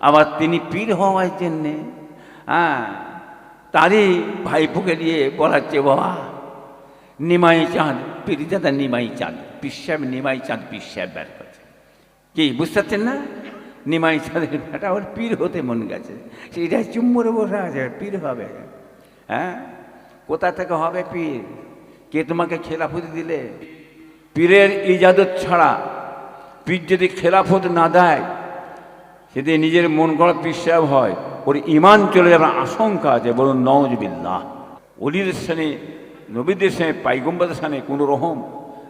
আবার তিনি পীর হওয়ার জন্যে হ্যাঁ তারই ভাইপোকে নিয়ে বলাচ্ছে, বাবা, নিমাই চাঁদ, পীরজাদা নিমাই চাঁদ পিসাব নিমাই চাঁদ পিসাব বের করছে। কি, বুঝতে পারছেন না? নিমাই চাঁদের বেটা ওর পীর হতে মন গেছে। সেইটা চুম্বরে বসে আছে, পীর হবে। হ্যাঁ কোথা থেকে হবে পীর? কে তোমাকে খেলাফত দিলে? পীরের ইজাদত ছাড়া পীর যদি খেলাফত না দেয় সেদিন নিজের মন গড়া পিসাব হয়, ওর ইমান চলে যাবার আশঙ্কা আছে, বলুন নওয়াজবিল্লাহ অলিদের সামনে নবীদের সামনে পাইগম্বাদের সামনে কোনো রকম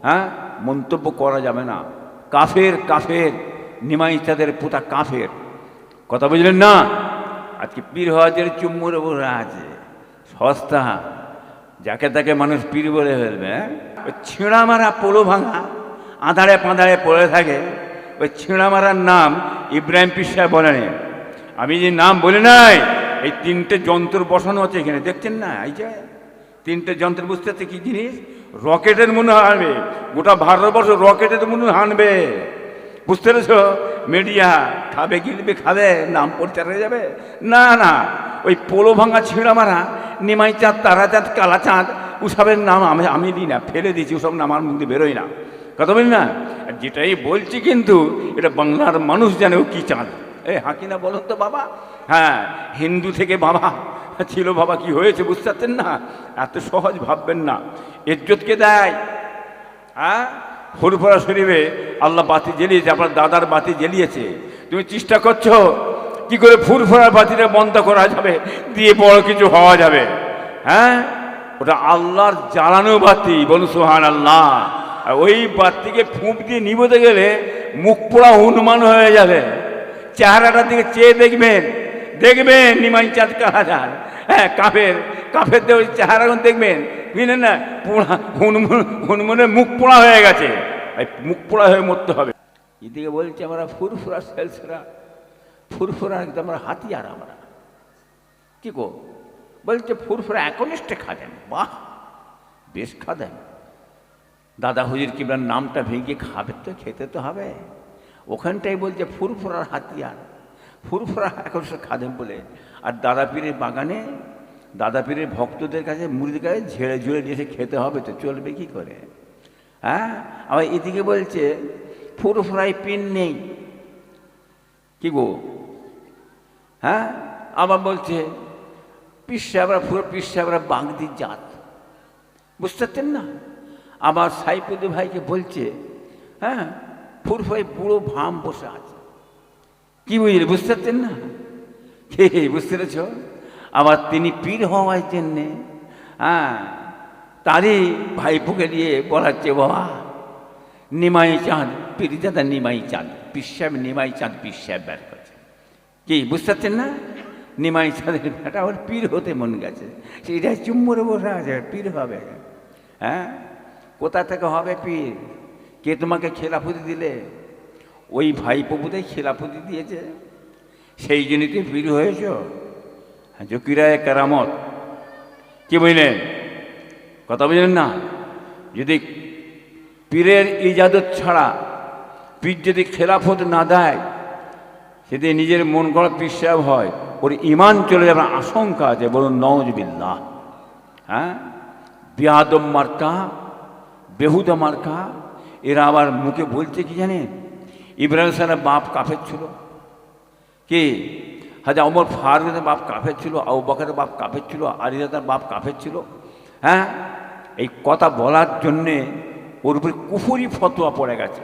হ্যাঁ মন্তব্য করা যাবে না। কাফের কাফের নিমাই তাদের পোতা কাফের। কথা বুঝলেন না? আজকে পীর হওয়াজের চুম্মুর বলে আছে, সস্তা। যাকে তাকে মানুষ পীর বলে ফেলবে হ্যাঁ? ছিঁড়া মারা পোলো ভাঙা আধারে পাঁধারে পড়ে থাকে। ওই ছিঁড়া মারার নাম ইব্রাহিম পিসা বলেনি। আমি যে নাম বলে নাই, এই তিনটে যন্ত্র বসানো আছে এখানে, দেখছেন না? এই যে তিনটে যন্ত্র বুঝতে পারছে কি জিনিস? রকেটের মনে হানবে, গোটা ভারতবর্ষ রকেটের মনে হানবে। বুঝতে পেরেছ? মিডিয়া খাবে, গিলবে, খাবে, নাম প্রচার হয়ে যাবে। না না, ওই পোলো ভাঙা ছিঁড়া মারা নিমাই চাঁদ, তারা চাঁদ, কালা চাঁদ, ওসবের নাম আমি আমি দিই না, ফেলে দিয়েছি, ওসব নাম আমার মুখে বেরোয় না। কথা বলি না? আর যেটাই বলছি কিন্তু এটা বাংলার মানুষ জানে ও কী চাঁদ। এ হাকিনা বলুন তো বাবা। হ্যাঁ হিন্দু থেকে বাবা ছিল বাবা, কি হয়েছে বুঝতে পারছেন না? এত সহজ ভাববেন না। ইজ্জতকে দেয়। হ্যাঁ? ফুরফুরা শরীফে আল্লাহ বাতি জ্বালিয়েছে, আপনার দাদার বাতি জ্বালিয়েছে। তুমি চেষ্টা করছ, কি করে ফুরফুরার বাতিটা বন্ধ করা যাবে, দিয়ে বড় কিছু হওয়া যাবে? হ্যাঁ? ওটা আল্লাহর জ্বালানো বাতি, বলুন সোহান আল্লাহ আর ওই বাতিকে ফুঁপ দিয়ে নিবোতে গেলে মুখ পোড়া হনুমান হয়ে যাবে। চেহারাটার দিকে চেয়ে দেখবেন দেখবেন নিমাই চাঁদ কাহাজার হ্যাঁ কাফের কাফের ওই চেহারা দেখবেন, বুঝলেন না, পোড়া হনুমান, হনুমানের মুখ পোড়া হয়ে গেছে। মুখ পোড়া হয়ে মরতে হবে। এদিকে বলছে আমরা ফুরফুরা সেলসরা, ফুরফুরা একদম আমরা হাতিয়ার আমরা। কি গো? বলছে ফুরফুরা একনিষ্ঠে খাদেন, বাহ, বেশ খাদেন। দাদা হুজুর কিবলার নামটা ভেঙে খাবে তো, খেতে তো হবে। ওখানটাই বলছে, ফুরফুরার হাতিয়ার। ফুরফুরা এখন সে খাদেম বলে। আর দাদা পীরের বাগানে, দাদা পীরের ভক্তদের কাছে মুড়ির কাছে ঝেড়ে ঝুড়ে নিয়ে খেতে হবে তো, চলবে কি করে? হ্যাঁ? আবার এদিকে বলছে ফুরফুরাই পিন নেই। কি গো? হ্যাঁ? আবার বলছে পিসাবরা পুরো পিসাবরা বাগদির জাত। বুঝতে পারছেন না? আবার সাইপুদি ভাইকে বলছে হ্যাঁ ফুরফুরাই বুড়ো ভাম বসে আছে। কি বুঝলি, বুঝতে পারছেন না? হে বুঝতে পেরেছ? আবার তিনি পীর হওয়ার জন্যে হ্যাঁ তারই ভাইপোকে নিয়ে বলাচ্ছে বাবা, নিমাই চাঁদ, পীরজাদা নিমাই চাঁদ, পিসাব, নিমাই চাঁদ, পিসাব বের করছে। কি, বুঝতে পারছেন না? নিমাই চাঁদের বেটা, ওর পীর হতে মন গেছে। সেইটা চুম্বরে বসে আছে, পীর হবে। হ্যাঁ কোথা থেকে হবে পীর? কে তোমাকে খেলাফুতি দিলে? ওই ভাই খেলাফতি দিয়েছে। সেই জন্য কি পীর হয়েছ। জকিরায় কেরামত। কি বুঝলেন কথা বুঝলেন না? যদি পীরের ইজাদত ছাড়া পীর যদি খেলাফত না দেয়, সেদিন নিজের মন গড়া পিসাব হয়, ওর ইমান চলে যাবার আশঙ্কা আছে। বলুন, নওয়াজবিল্লাহ। হ্যাঁ? বিয়াদম মার্কা বেহুদা মার্কা, এরা আবার মুখে বলছে কি জানেন? ইব্রাহিম সাহেবের বাপ কাফের ছিল। কে? হাজা অমর ফারুকের বাপ কাফের ছিল, আবু বকরের বাপ কাফের ছিল আলিদাদার বাপ কাফের ছিল। হ্যাঁ? এই কথা বলার জন্যে ওর উপরে কুফুরি ফতোয়া পড়ে গেছে।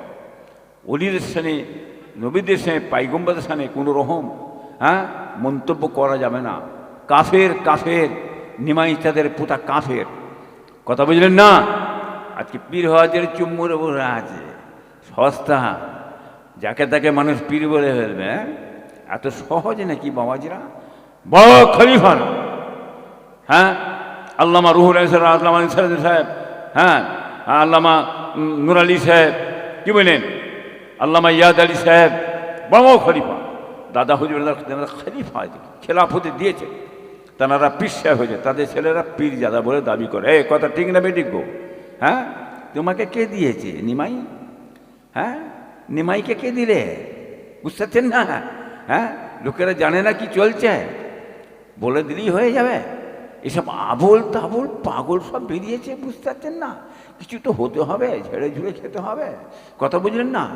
অলিদের সামনে নবীদের সামনে পাইগম্বাদের সামনে কোনো রকম হ্যাঁ? মন্তব্য করা যাবে না। কাফের কাফের, নিমাই তাদের পোতা কাফের। কথা বুঝলেন না? আজকে পীর হওয়াজের চুম্মুর বলে আছে। সস্তা। যাকে তাকে মানুষ পীর বলে ফেলবে হ্যাঁ? এত সহজ নাকি বাবাজিরা? বড় খলিফা না। হ্যাঁ? আল্লামা রুহুল আল্লামা ইনসার সাহেব হ্যাঁ? আল্লামা নুর আলী সাহেব, কি বলেন আল্লামা ইয়াদ আলী সাহেব, বড় খলিফা। দাদা হুজুর খলিফা খেলাফতে দিয়েছে। তারা পীর সাহেব হয়েছে, তাদের ছেলেরা পীর জাদা বলে দাবি করে। এই কথা ঠিক না বেঠিক গো? হ্যাঁ? তোমাকে কে দিয়েছে? নিমাই? হ্যাঁ? নিমাইকে কে দিলে? বুঝতে পারছেন না? হ্যাঁ? লোকেরা জানে না কি চলছে। বলে দিলেই হয়ে যাবে। এসব আবল তাবল পাগল সব বেরিয়েছে বুঝতে পারছেন না? কিছু তো হতে হবে, ঝেড়ে ঝুড়ে খেতে হবে। কথা বুঝলেন না?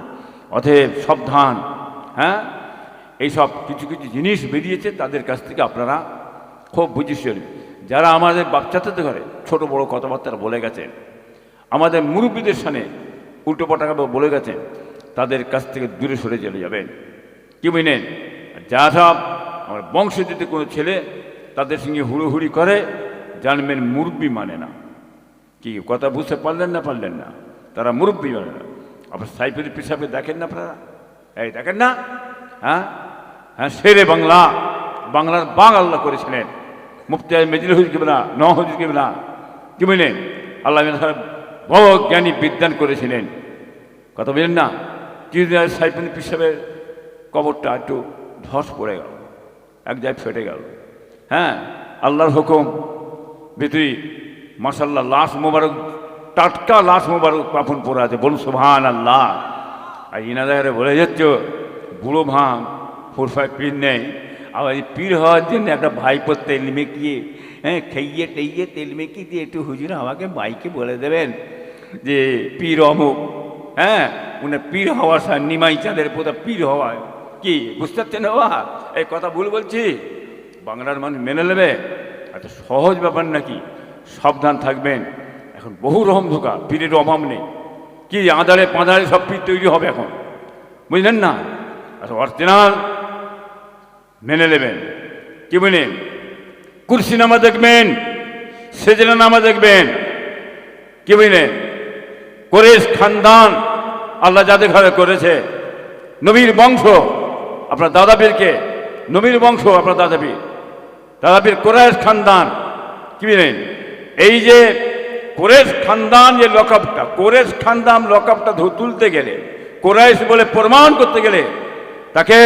অতএব সাবধান হ্যাঁ? এইসব কিছু কিছু জিনিস বেরিয়েছে তাদের কাছ থেকে আপনারা খুব বুঝেছেন যারা আমাদের বাচ্চাতে ঘরে ছোট বড় কথাবার্তা বলে গেছেন আমাদের মুরব্বীদের সামনে উল্টো পাল্টা বলে গেছেন তাদের কাছ থেকে দূরে সরে চলে যাবেন কি বুঝলেন যা সব আমার বংশ যদি কোনো ছেলে তাদের সঙ্গে হুড়োহুড়ি করে, জানবেন মুরব্বি মানে না। কি কথা বুঝতে পারলেন না পারলেন না? তারা মুরব্বি মানে না। আপনার সাইফের পিসাবে দেখেন না আপনারা? এই দেখেন না? হ্যাঁ? হ্যাঁ সেরে বাংলা। বাংলার বাং আল্লাহ করেছিলেন। মুফতি মেজিল হুজুর কেবলা ন হুজুর কি বুঝলেন আল্লাহ সাহেব বড় জ্ঞানী বিদ্যান করেছিলেন। কথা বলেন না? কিছুদিন সাইফুল পিসাবের কবরটা একটু ধস পড়ে গেল। এক জায়গায় ফেটে গেল। হ্যাঁ আল্লাহর হুকুম। ভিতরি মাসাল্লাহ লাশ মোবারক, টাটকা লাশ মোবারক কাফন পরে আছে। বলুন সুবহান আল্লাহ আর ইনাদারে বলে যাচ্ছ, বুড়ো ভাঙ ফোর ফাইভ পীর নেই। আবার এই পীর হওয়ার জন্য একটা ভাইপো তেল মেকিয়ে হ্যাঁ খেয়ে টেইয়ে তেল মেকিয়ে দিয়ে একটু হুজুর আমাকে বাইকে বলে দেবেন। যে পীর অমুক হ্যাঁ? উনি পীর হওয়ার সাথে নিমাই চাঁদের পোতা পীর হওয়ায় কি, বুঝতে পারছেন বাবা? এই কথা ভুল বলছি? বাংলার মানুষ মেনে নেবে? এত সহজ ব্যাপার নাকি? সাবধান থাকবেন। এখন বহু রকম ধোকা, পীরের অভাব নেই। কি, আঁধারে পাঁধারে সব পীর তৈরি হবে এখন? বুঝলেন না? আচ্ছা অরিজিনাল মেনে নেবেন। কি বলেন? কুরসি নামা দেখবেন সেজনা নামা দেখবেন। কি বুঝলেন কোরেশ খানদান, আল্লাহ যাদের ঘরে করেছে, নবীর বংশ, আপনার দাদাবীরকে, নবীর বংশ, আপনার দাদাবীর। দাদাবীর কোরেশ খানদান, কি বুঝলেন এই যে কোরেশ খানদান যে লকআপটা কোরেশ খানদান লকআপটা তুলতে গেলে, কোরাইশ বলে প্রমাণ করতে গেলে, তাকে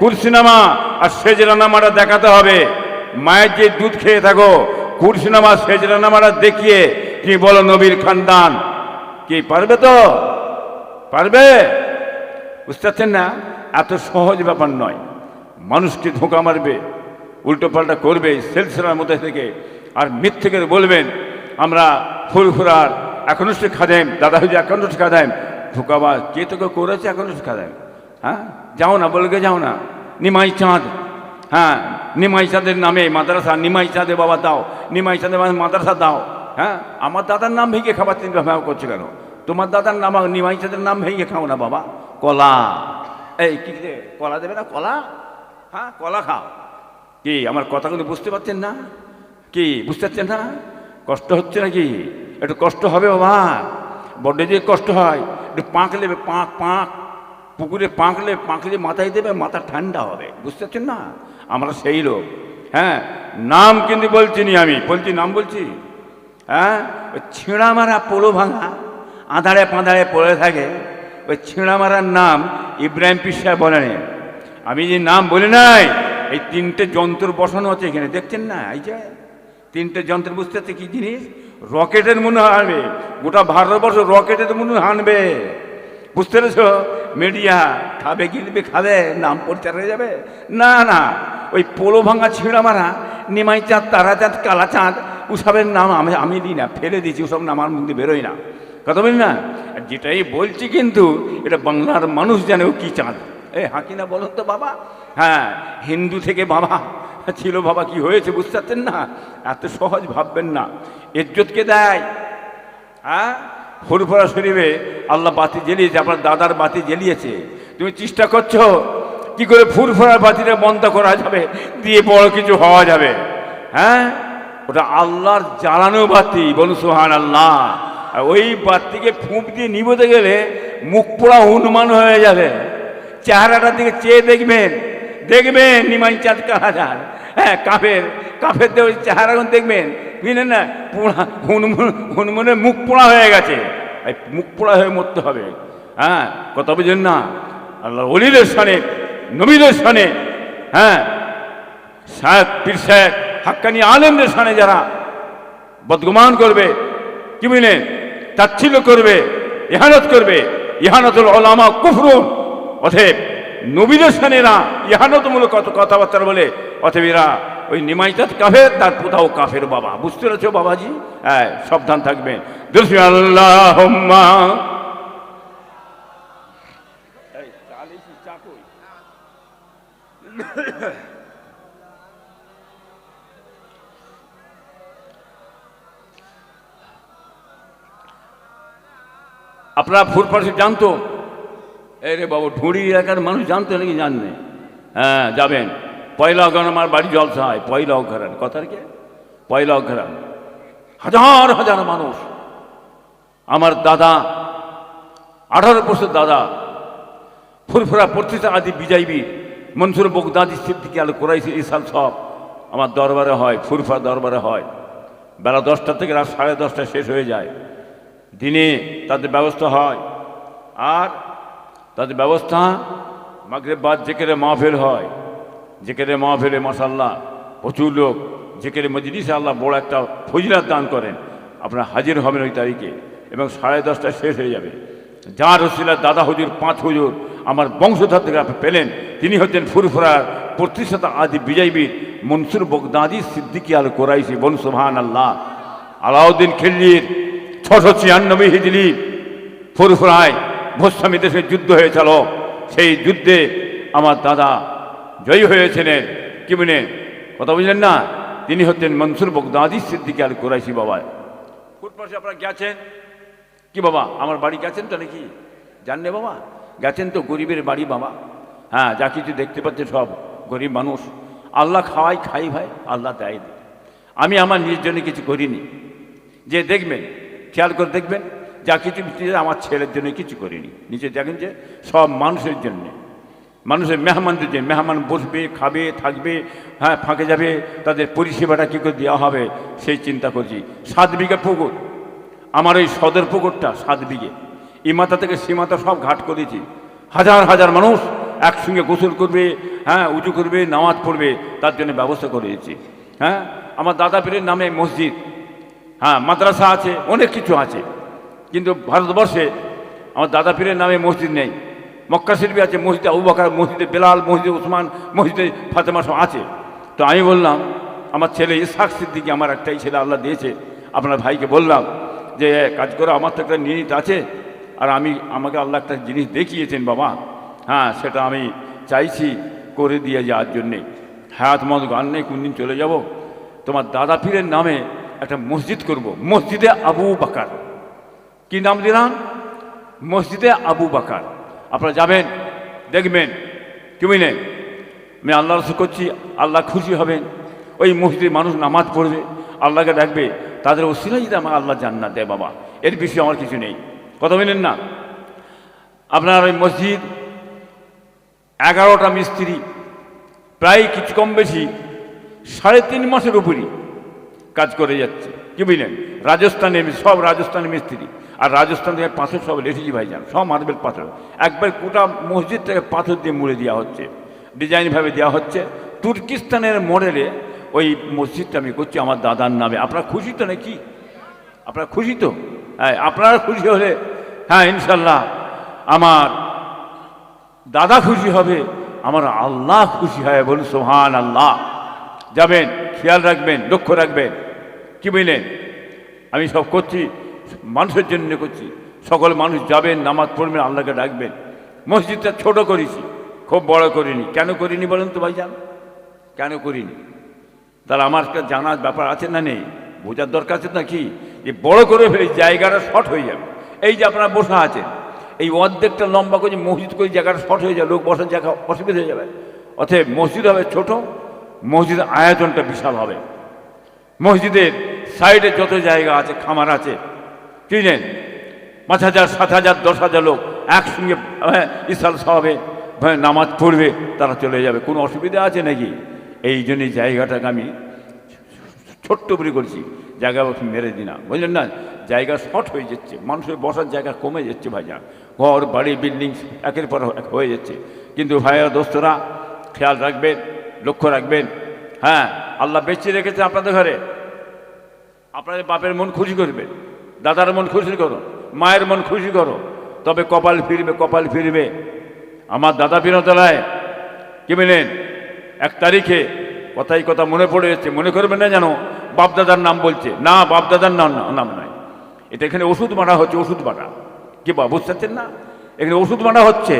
কুরসিনামা আর সেজরানামাটা দেখাতে হবে। মায়ের যে দুধ খেয়ে থাকো কুরসিনামা সেজরানামাটা দেখিয়ে কি বলো নবীর খানদান। কি, পারবে তো? পারবে? বুঝতে পারছেন না? এত সহজ ব্যাপার নয়। মানুষকে ধোঁকা মারবে, উল্টো পাল্টা করবে সেলসেলার মধ্যে থেকে। আর মিথ্যে করে বলবেন, আমরা ফুল ফুরফুরার এখনষ্ট খাদেম, দাদা হুজুর এখনষ্ট খাদেম, ধোকাবাজ কে তোকে করেছে এখনষ্ট খাদেম। হ্যাঁ? যাও না বলকে যাও না। নিমাই চাঁদ হ্যাঁ? নিমাই চাঁদের নামে মাদ্রাসা, নিমাই চাঁদে বাবা দাও, নিমাই চাঁদে মাদ্রাসা দাও। হ্যাঁ? আমার দাদার নাম ভেঙে খাবার চিন্তা ভাবনা করছে কেন? তোমার দাদার নাম নিমাই চাঁদের নাম ভেঙে খাও না বাবা। কলা। এই, কি কলা দেবে না? কলা? হ্যাঁ কলা খাও। কি, আমার কথাগুলো বুঝতে পারছেন না? কি, বুঝতে পারছেন না? কষ্ট হচ্ছে নাকি? একটু কষ্ট হবে বাবা। বড্ড যে কষ্ট হয়। একটু পাঁক নেবে পাঁক পাঁক। পুকুরে পাঁকলে পাঁকলে মাথায় দেবে, মাথা ঠান্ডা হবে। বুঝতে পারছেন না? আমরা সেই লোক। হ্যাঁ নাম কিন্তু বলছি নি আমি। বলছি, নাম বলছি? হ্যাঁ? ওই ছিঁড়া মারা পোলো ভাঙা, আধারে পাঁধারে পড়ে থাকে, ওই ছিঁড়া মারার নাম ইব্রাহিম পিসা বলেন। আমি যে নাম বলি নাই, এই তিনটে যন্ত্র বসানো আছে এখানে, দেখছেন না? এই যে তিনটে যন্ত্র বুঝতে পারছে কি জিনিস? রকেটের মনে হানবে, গোটা ভারতবর্ষ রকেটের মনে হানবে। বুঝতে পেরেছ? মিডিয়া খাবে, গিলবে, খাবে, নাম প্রচার হয়ে যাবে। না না, ওই পোলো ভাঙা ছিঁড়া মারা, নিমাই চাঁদ, তারা চাঁদ, কালা চাঁদ ওসবের নাম আমি আমি দিই না, ফেলে দিয়েছি ওসব নাম আমার মুখে বেরোয় না। কথা বলি না? যেটাই বলছি কিন্তু, এটা বাংলার মানুষ জানে ও কী চাঁদ। এ হাঁকি না বলুন তো বাবা। হ্যাঁ হিন্দু থেকে বাবা ছিল বাবা, কি হয়েছে বুঝতে পারছেন না? এত সহজ ভাববেন না। ইজ্জতকে দেয়। হ্যাঁ? ফুরফুরা শরীফে আল্লাহ বাতি জ্বালিয়েছে, আপনার দাদার বাতি জ্বালিয়েছে। তুমি চেষ্টা করছ, কি করে ফুরফুরার বাতিটা বন্ধ করা যাবে? দিয়ে বড় কিছু হওয়া যাবে। হ্যাঁ? ওটা আল্লাহর জ্বালানো বাতি, বলুন সোহান আল্লাহ ওই বাতিকে ফুঁক দিয়ে নিবোতে গেলে মুখ পোড়া হনুমান হয়ে যাবে। চেহারাটার দিকে চেয়ে দেখবেন দেখবেন নিমাই চাঁদ কাহাজার। হ্যাঁ কাফের কাফের ওই চেহারা দেখবেন, বুঝলেন না পোড়া হনুমান হনুমানের মুখ পোড়া হয়ে গেছে। মুখ পোড়া হয়ে মরতে হবে। হ্যাঁ কথা বুঝেন না? আল্লাহ অলিদের সানে নবীদের সানে হ্যাঁ সাহেব, পীর সাহেব হাক্কানি আলেমদের সানে যারা বদগুমান করবে কি বুঝলেন তাচ্ছিল্য করবে, ইহানত করবে, ইহানতুল ওলামা কুফরুন। অথেব নবীদের সানে না ইহানতমূলক কত কথাবার্তা বলে, অতএব এরা ওই নিমাইচাঁদ কাফের, তার কোথাও কাফের বাবা। বুঝতে পেরেছ বাবাজি? হ্যাঁ সাবধান থাকবেন। আল্লাহ আপনারা ফুটপাশে জানতো? এই রে বাবু, ঢুঁড়ি এলাকার মানুষ জানতো নাকি জানবে? হ্যাঁ যাবেন। পয়লা অঘরান আমার বাড়ি জলসা হয় পয়লা অঘরান। কথার কে পয়লা অঘরান। হাজার হাজার মানুষ। আমার দাদা, আঠারো বছর দাদা, ফুরফুরা প্রতিষ্ঠা আদি বিজয়বীর, মনসুর বগদাদি সিদ্দিকি আল কোরাইশি ইসাল সব আমার দরবারে হয় ফুরফা দরবারে হয়। বেলা দশটা থেকে রাত সাড়ে দশটা শেষ হয়ে যায়। দিনে তাদের ব্যবস্থা হয়। আর তাদের ব্যবস্থা মাগরেব বাদ যেকেরে মাহফিল হয়। যেকেরে মাহফিলে মাসাল্লাহ প্রচুর লোক যেকেরে মজলিসে আল্লাহ বড় একটা ফজিলাত দান করেন। আপনারা হাজির হবেন ওই তারিখে এবং সাড়ে দশটা শেষ হয়ে যাবে। যার রসিলার দাদা হুজুর, পাঁচ হুজুর, আমার বংশধর থেকে আপনি পেলেন, তিনি হচ্ছেন ফুরফুরার প্রতিষ্ঠাতা আদি বিজয়বীর মনসুর বগদাদি সিদ্দিকি আল কোরাইশি বন সুবহান আল্লাহ আলাউদ্দিন খিল্লির ছশো ছিয়ানব্বই হিজলি ফুরফুরায় ভোস্বামী দেশে যুদ্ধ হয়েছিল। সেই যুদ্ধে আমার দাদা জয়ী হয়েছিলেন কি বলেন কথা বুঝলেন না? তিনি হচ্ছেন মনসুর বগদাদি সিদ্দিকি আল কোরাইশি বাবা ফুটপাশে আপনারা গেছেন? কি বাবা, আমার বাড়ি গেছেন তো নাকি? জানলে বাবা, গেছেন তো গরিবের বাড়ি বাবা। হ্যাঁ যা কিছু দেখতে পাচ্ছেন সব, গরিব মানুষ। আল্লাহ খাওয়াই, খাই ভাই, আল্লাহ দেয়। আমি আমার নিজের জন্য কিছু করিনি। যে দেখবেন খেয়াল করে দেখবেন, যা কিছু আমার ছেলের জন্য কিছু করিনি। নিচে দেখেন যে, সব মানুষের জন্যে। মানুষের মেহমানদের জন্য। মেহমান বসবে, খাবে, থাকবে হ্যাঁ ফাঁকে যাবে, তাদের পরিষেবাটা কী করে দেওয়া হবে, সেই চিন্তা করছি। সাত বিঘা পুকুর। আমার এই সদর পুকুরটা, সাত বিঘে। এই মাথা থেকে সে মাথা সব ঘাট করেছি। হাজার হাজার মানুষ একসঙ্গে গোসল করবে হ্যাঁ উঁচু করবে, নামাজ পড়বে, তার জন্য ব্যবস্থা করে দিয়েছি হ্যাঁ আমার দাদা পীরের নামে মসজিদ। হ্যাঁ মাদ্রাসা আছে, অনেক কিছু আছে। কিন্তু ভারতবর্ষে আমার দাদা পীরের নামে মসজিদ নেই। মক্কা শিল্পী আছে, মসজিদে আবু বকর, মসজিদে বেলাল, মসজিদে উসমান, মসজিদে ফাতেমা সব আছে। তো আমি বললাম, আমার ছেলে ইসাক সিদ্দিকি আমার একটাই ছেলে আল্লাহ দিয়েছে। আপনার ভাইকে বললাম যে কাজ করে, আমার তো একটা নিয়ত আছে। আর আমি, আমাকে আল্লাহ একটা জিনিস দেখিয়েছেন, বাবা। হ্যাঁ সেটা আমি চাইছি করে দিয়ে যাওয়ার জন্যে। হায়াত মত গান নেই, কোনদিন চলে যাব? তোমার দাদা পীরের নামে একটা মসজিদ করব। মসজিদে আবু বাকার। কি নাম দিলাম? মসজিদে আবু বাকার। আপনারা যাবেন, দেখবেন। কি বুঝলেন আমি আল্লাহ রসুল করছি, আল্লাহ খুশি হবেন। ওই মসজিদে মানুষ নামাজ পড়বে, আল্লাহকে ডাকবে তাদের ওসিলাই যদি আমার আল্লাহ জান্নাত দেয় বাবা, এর বিষয়ে আমার কিছু নেই। কথা বলেন না? আপনার ওই মসজিদ, এগারোটা মিস্ত্রি, প্রায় কিছু কম বেশি, সাড়ে তিন মাসের উপরই। কাজ করে যাচ্ছে। কি বুঝলেন? রাজস্থানে সব রাজস্থানের মিস্ত্রি। আর রাজস্থান থেকে পাথর সব লেটেছি ভাইজান, সব মার্বেল পাথর। একবার গোটা মসজিদটাকে পাথর দিয়ে মুড়ে দেওয়া হচ্ছে ডিজাইনভাবে দেওয়া হচ্ছে। তুর্কিস্তানের মডেলে ওই মসজিদটা আমি করছি আমার দাদার নামে। আপনারা খুশি তো নাকি? আপনারা খুশি তো? হ্যাঁ আপনারা খুশি হলে হ্যাঁ ইনশাল্লাহ, আমার দাদা খুশি হবে, আমার আল্লাহ খুশি হয় বলুন সোহান আল্লাহ যাবেন, খেয়াল রাখবেন, লক্ষ্য রাখবেন। কি বুঝলেন আমি সব করছি, মানুষের জন্য করছি। সকল মানুষ যাবেন, নামাজ পড়বেন, আল্লাহকে ডাকবেন। মসজিদটা ছোট করেছি, খুব বড় করিনি। কেন করিনি বলেন তো ভাইজান? কেন করিনি? তাহলে আমার জানার ব্যাপার আছে না নেই? বোঝার দরকার আছে না কি যে বড় করে ফেলে জায়গাটা শর্ট হয়ে যাবে। এই যে আপনারা বসা আছেন, এই অর্ধেকটা লম্বা করে মসজিদ করে জায়গাটা শর্ট হয়ে যাবে, লোক বসার জায়গা অসুবিধা হয়ে যাবে। অতএব মসজিদ হবে ছোট, মসজিদের আয়োজনটা বিশাল হবে। মসজিদের সাইডে যত জায়গা আছে খামার আছে কিনেন পাঁচ হাজার সাত হাজার দশ হাজার লোক একসঙ্গে হ্যাঁ, ইসাল সাহাবে হ্যাঁ, নামাজ পড়বে তারা চলে যাবে। কোনো অসুবিধা আছে নাকি? এই জন্যই জায়গাটাকে আমি ছোট্ট করে করছি। জায়গা মেরে দিই না। বুঝলেন না? জায়গা শর্ট হয়ে যাচ্ছে। মানুষের বসার জায়গা কমে যাচ্ছে ভাইয়া ঘর বাড়ি বিল্ডিং একের পর হয়ে যাচ্ছে। কিন্তু ভাইয়া দোস্তরা খেয়াল রাখবেন লক্ষ্য রাখবেন হ্যাঁ আল্লাহ বেঁচে রেখেছে আপনাদের ঘরে। আপনাদের বাপের মন খুশি করবে, দাদার মন খুশি করো, মায়ের মন খুশি করো, তবে কপাল ফিরবে কপাল ফিরবে। আমার দাদা বিনোদলায় কি বলেন এক তারিখে কথাই কথা মনে পড়ে এসছে মনে করবেন না জানো বাপদাদার নাম বলছে। না বাপদাদার নাম নাম নয়। এটা এখানে ওষুধ মারা হচ্ছে, ওষুধ মারা কি বা বুঝতে না? এখানে ওষুধ মারা হচ্ছে,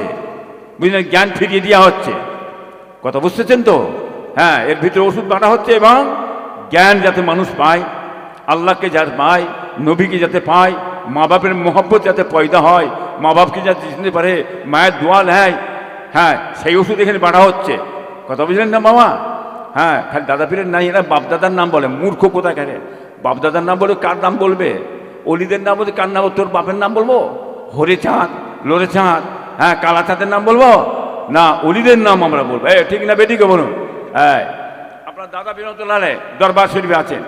বুঝলেন? জ্ঞান ফিরিয়ে দেওয়া হচ্ছে। কথা বুঝতেছেন তো? হ্যাঁ এর ভিতরে ওষুধ বানা হচ্ছে এবং জ্ঞান যাতে মানুষ পায়, আল্লাহকে যাতে পায়, নবীকে যাতে পায় মা বাপের মোহব্বত যাতে পয়দা হয় মা বাপকে যাতে চিনতে পারে, মায়ের দোয়া নেয়। হ্যাঁ সেই ওষুধ এখানে বাড়া হচ্ছে। কথা বুঝলেন না মামা? হ্যাঁ খালি দাদা পীরের নাই, এরা বাপদাদার নাম বলে। মূর্খ কোথায় কেন বাপদাদার নাম বলে কার নাম বলবে? অলিদের নাম বলতে কার নাম তোর বাপের নাম বলব? হরে চাঁদ, লোরে চাঁদ হ্যাঁ কালা চাঁদের নাম বলব? না, অলিদের নাম আমরা বলব। এ, ঠিক না বেটিকে বলুন। হ্যাঁ। আপনার দাদা বিনোদলালে দরবার শরীফে আছেন,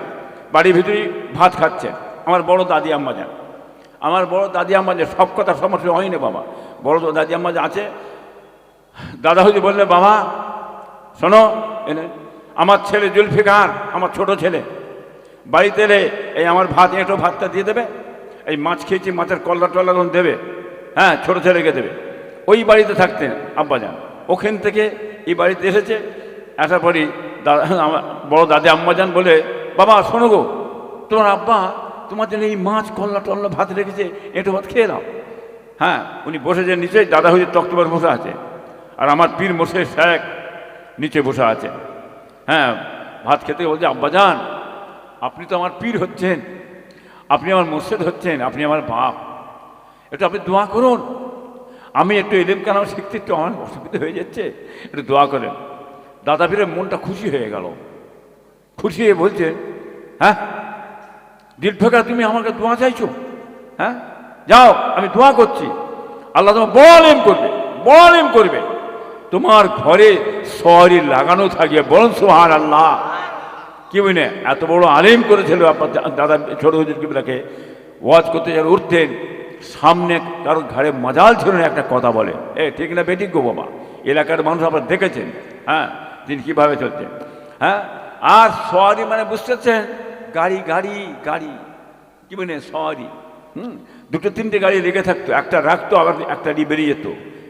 বাড়ির ভিতরেই ভাত খাচ্ছেন। আমার বড় দাদি আম্মা যান। আমার বড় দাদি আম্মা যে সব কথা সমস্যা হয় না বাবা। বড় তো দাদি আম্মা আছে, দাদা হয়তো বললে, বাবা, শোনো এনে আমার ছেলে জুলফিকার, আমার ছোট ছেলে। বাড়িতে এলে এই আমার ভাত, এঁটো ভাতটা দিয়ে দেবে, এই মাছ খেয়েছি, মাছের কল্লা টল্লা তখন দেবে হ্যাঁ ছোট ছেলেকে দেবে। ওই বাড়িতে থাকতেন আব্বাজান ওখান থেকে এই বাড়িতে এসেছে আসার পরই দাদা বড় দাদি আম্মাজান বলে, বাবা, শোনো গো, তোমার আব্বা জন্য এই মাছ কল্লা টল্লা ভাত রেখেছে, এঁটো ভাত খেয়ে নাও। হ্যাঁ উনি বসেছেন নিচে, দাদা হয়ে তক্তবার বসে আছে, আর আমার পীর মশাই শেখ নিচে বসে আছে। হ্যাঁ ভাত খেতে বলছে, আব্বাজান, আপনি তো আমার পীর হচ্ছেন, আপনি আমার মোর্শেদ হচ্ছেন, আপনি আমার বাপ। একটু আপনি দোয়া করুন। আমি একটু এলেম কেন শিখতে একটু আমার অসুবিধা হয়ে যাচ্ছে, একটু দোয়া করেন। দাদা পীরের মনটা খুশি হয়ে গেল। খুশি হয়ে বলছে হ্যাঁ? দিল তুমি আমাকে দোয়া চাইছো? হ্যাঁ? যাও, আমি দোয়া করছি। আল্লাহ তোমার বড় আলেম করবে বড় আলেম করবে। তোমার ঘরে সরি লাগানো থাকবে বরং সোহার আল্লাহ কি বুঝলে এত বড় আলিম করেছিল আপনার দাদা, ছোট হুজুর ওয়াজ করতে যারা উঠতেন। সামনে কারও ঘাড়ে মজাল ছিল না, একটা কথা বলে। এ, ঠিক না বেঠিক গো বাবা? এলাকার মানুষ আপনারা দেখেছেন হ্যাঁ? তিনি কীভাবে চলছেন হ্যাঁ? আর সরি মানে বুঝতেছেন গাড়ি গাড়ি গাড়ি। কি মানে সরি? হুম? দুটো তিনটে গাড়ি লেগে থাকতো। একটা রাখতো, আবার একটা নিয়ে বেরিয়ে যেত।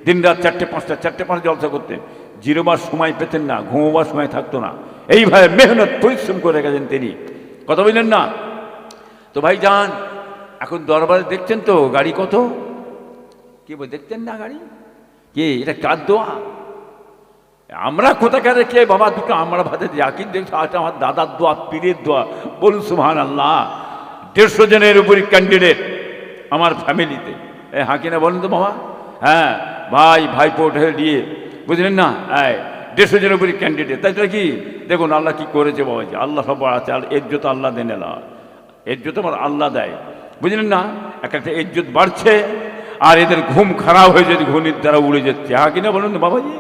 দিন রাত চারটে পাঁচটা, চারটে পাঁচ জলসা করতেন জিরোবার সময় পেতেন না ঘুমোবার সময় থাকতো না। এইভাবে মেহনত, পরিশ্রম করে গেছেন তিনি। কথা বললেন না? তো ভাই যান, এখন দরবারে দেখছেন তো গাড়ি কত? কে বল, দেখতেন না গাড়ি? কে, এটা কার দোয়া? আমরা কোথাকার কে? বাবা, দুটো আমরা ভাতে যা কিন্তু আজ আমার দাদার দোয়া, পীরের দোয়া। বলুন সুহান আল্লাহ দেড়শো জনের উপরই ক্যান্ডিডেট আমার ফ্যামিলিতে এ হাকিনা বলুন তো, বাবা। হ্যাঁ ভাই ভাই পোট হয়ে দিয়ে। বুঝলেন না? হ্যাঁ দেড়শো জনের উপরই ক্যান্ডিডেট তাই কি দেখুন, আল্লাহ কি করেছে বাবাজি আল্লাহ সব আছে, আর এজ্জত আল্লাহ দেন এলা এজ্জত আমার আল্লাহ দেয়। বুঝলেন না? এক একটা এজ্জত বাড়ছে, আর এদের ঘুম খারাপ হয়ে যদি ঘুনির দ্বারা উড়ে যাচ্ছে। হ্যাঁ কিনা বলুন বাবাজি।